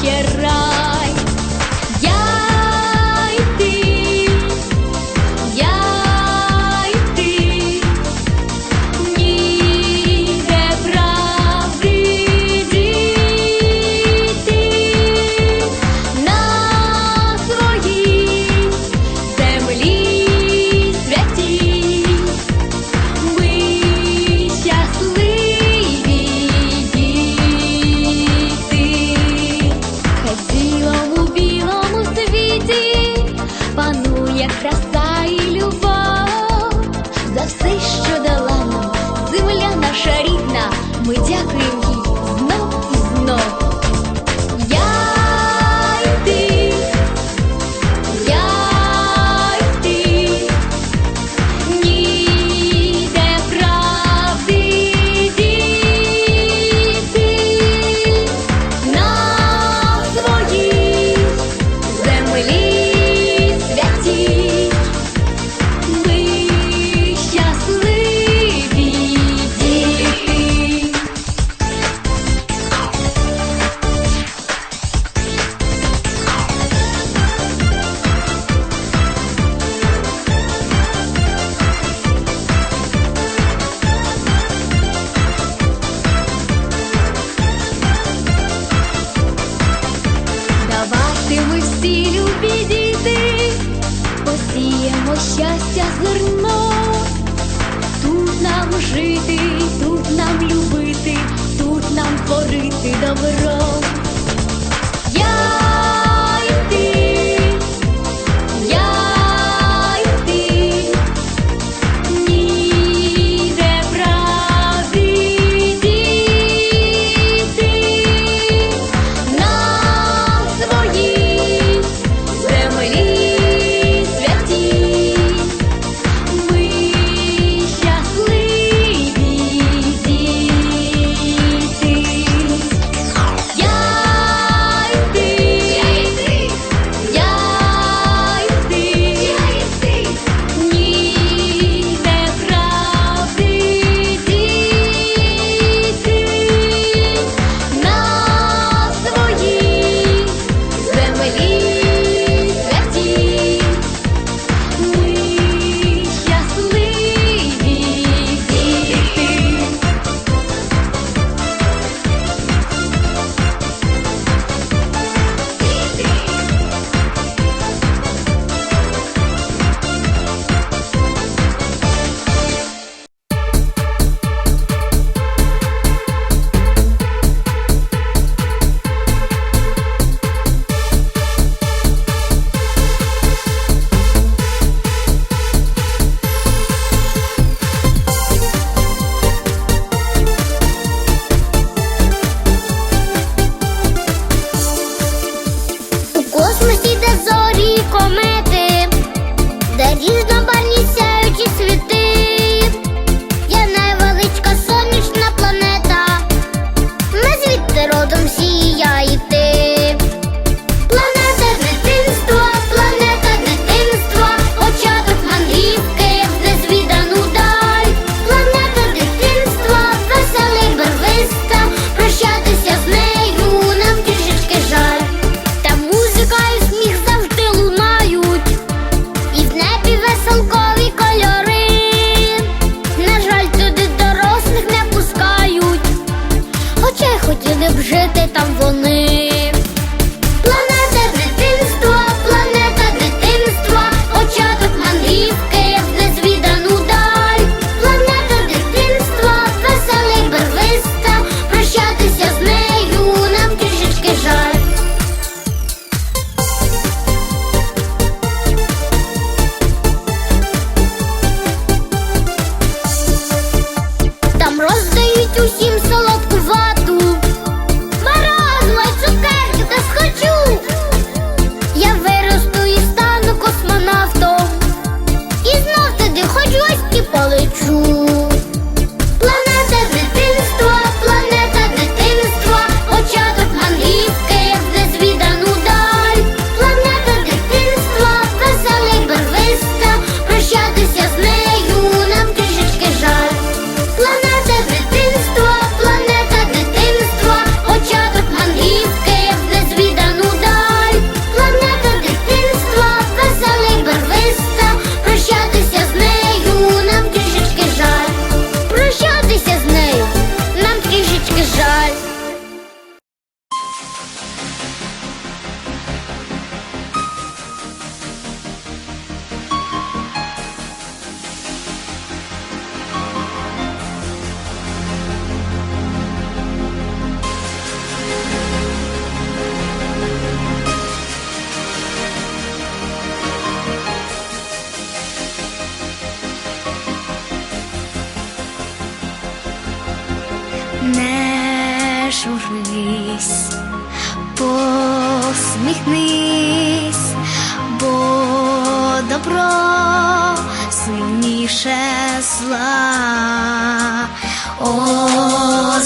tierra. усміхнись, бо добро сильніше зла. О,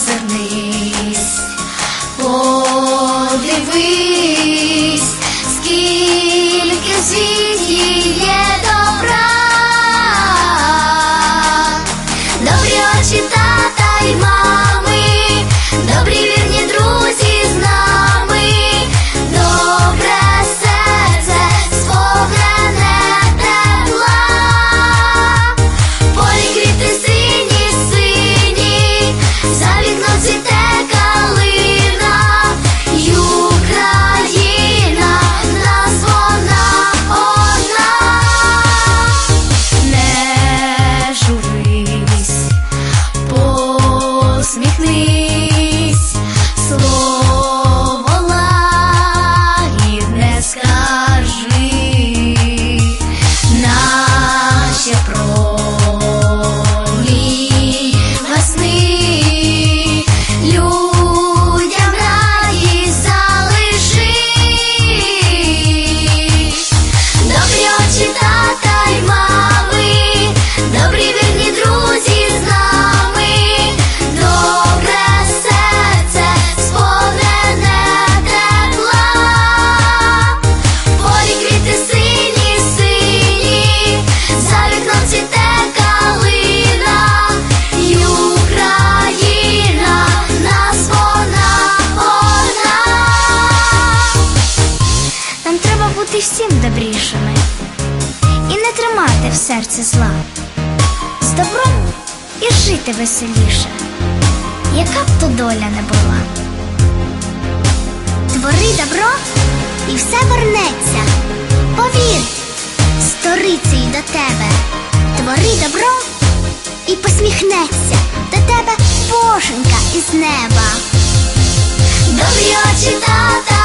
в серці зла, з добром і жити веселіше, яка б то доля не була. Твори добро і все вернеться. Повір, сторицею до тебе. Твори добро і посміхнеться до тебе боженька із неба. Добрі очі тата.